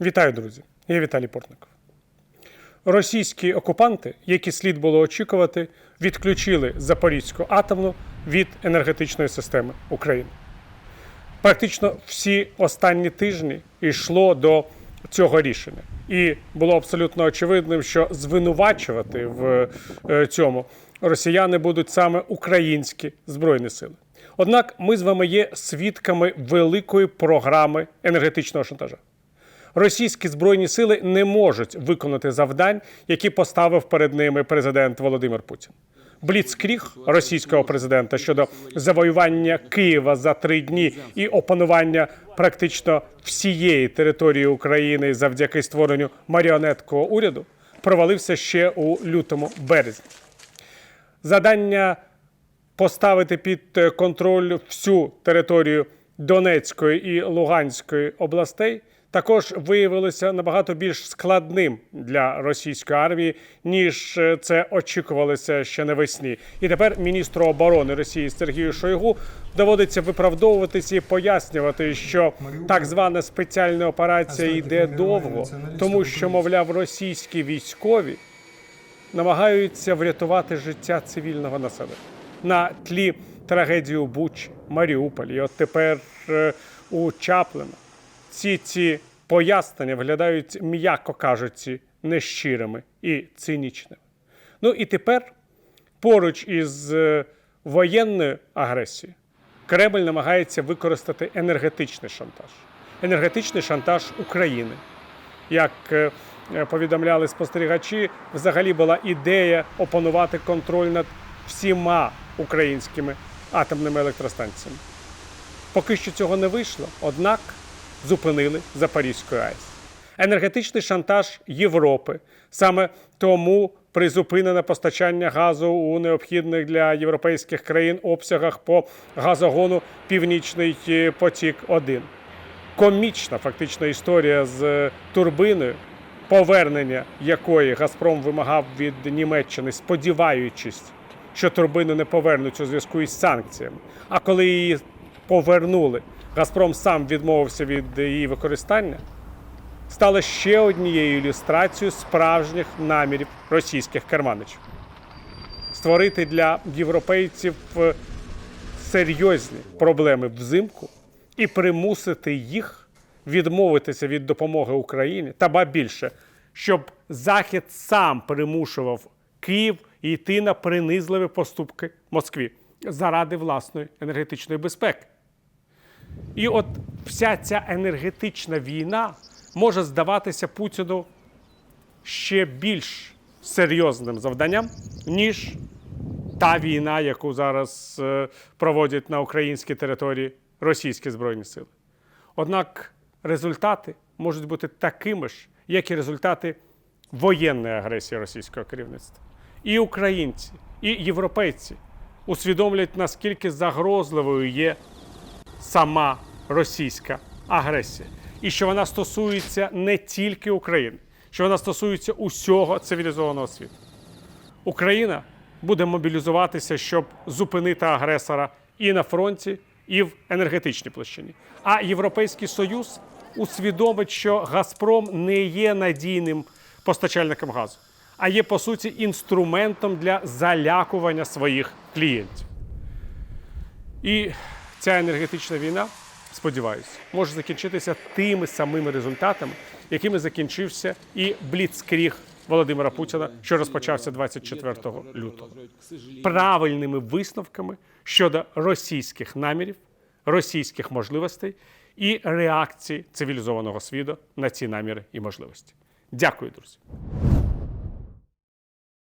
Вітаю, друзі! Я Віталій Портников. Російські окупанти, які слід було очікувати, відключили Запорізьку атомну від енергетичної системи України. Практично всі останні тижні йшло до цього рішення. І було абсолютно очевидним, що звинувачувати в е, цьому росіяни будуть саме українські збройні сили. Однак ми з вами є свідками великої програми енергетичного шантажа. Російські збройні сили не можуть виконати завдань, які поставив перед ними президент Володимир Путін. Бліцкріг російського президента щодо завоювання Києва за три дні і опанування практично всієї території України завдяки створенню маріонеткового уряду провалився ще у лютому березні. Задання поставити під контроль всю територію Донецької і Луганської областей також виявилося набагато більш складним для російської армії, ніж е, це очікувалося ще навесні. І тепер міністру оборони Росії Сергію Шойгу доводиться виправдовуватися і пояснювати, що так звана спеціальна операція йде довго, тому що, мовляв, російські військові намагаються врятувати життя цивільного населення на тлі трагедії у Бучі, Маріуполі. І от тепер е, у Чаплина ці ці пояснення виглядають, м'яко кажучи, нещирими і цинічними. Ну і тепер поруч із е, воєнною агресією Кремль намагається використати енергетичний шантаж. Енергетичний шантаж України. Як е, повідомляли спостерігачі, взагалі була ідея опанувати контроль над всіма українськими атомними електростанціями. Поки що цього не вийшло, однак зупинили Запорізьку АЕС. Енергетичний шантаж Європи. Саме тому призупинене постачання газу у необхідних для європейських країн обсягах по газогону Північний е, потік 1 комічна фактично історія з турбиною, повернення якої Газпром вимагав від Німеччини, сподіваючись, що турбину не повернуть у зв'язку із санкціями. А коли її повернули, Газпром сам відмовився від її використання. Стало ще однією ілюстрацією справжніх намірів російських керманичів створити для європейців е, серйозні проблеми взимку і примусити їх відмовитися від допомоги Україні, та ба більше, щоб Захід сам примушував Київ йти на принизливі поступки Москві заради власної енергетичної безпеки. І от вся ця енергетична війна може здаватися Путіну ще більш серйозним завданням, ніж та війна, яку зараз е, проводять на українській території російські збройні сили. Однак результати можуть бути такими ж, як і результати воєнної агресії російського керівництва. І українці, і європейці усвідомлюють, наскільки загрозливою є сама російська агресія, і що вона стосується не тільки України, що вона стосується усього цивілізованого світу. Україна буде мобілізуватися, щоб зупинити агресора і на фронті, і в енергетичній площині. А Європейський Союз усвідомить, що Газпром не є надійним постачальником газу, а є по суті інструментом для залякування своїх клієнтів. І ця енергетична війна, сподіваюся, може закінчитися тими самими результатами, якими закінчився і бліцкріг Володимира Путіна, що розпочався 24 лютого. Правильними висновками щодо російських намірів, російських можливостей і реакції цивілізованого світу на ці наміри і можливості. Дякую, друзі.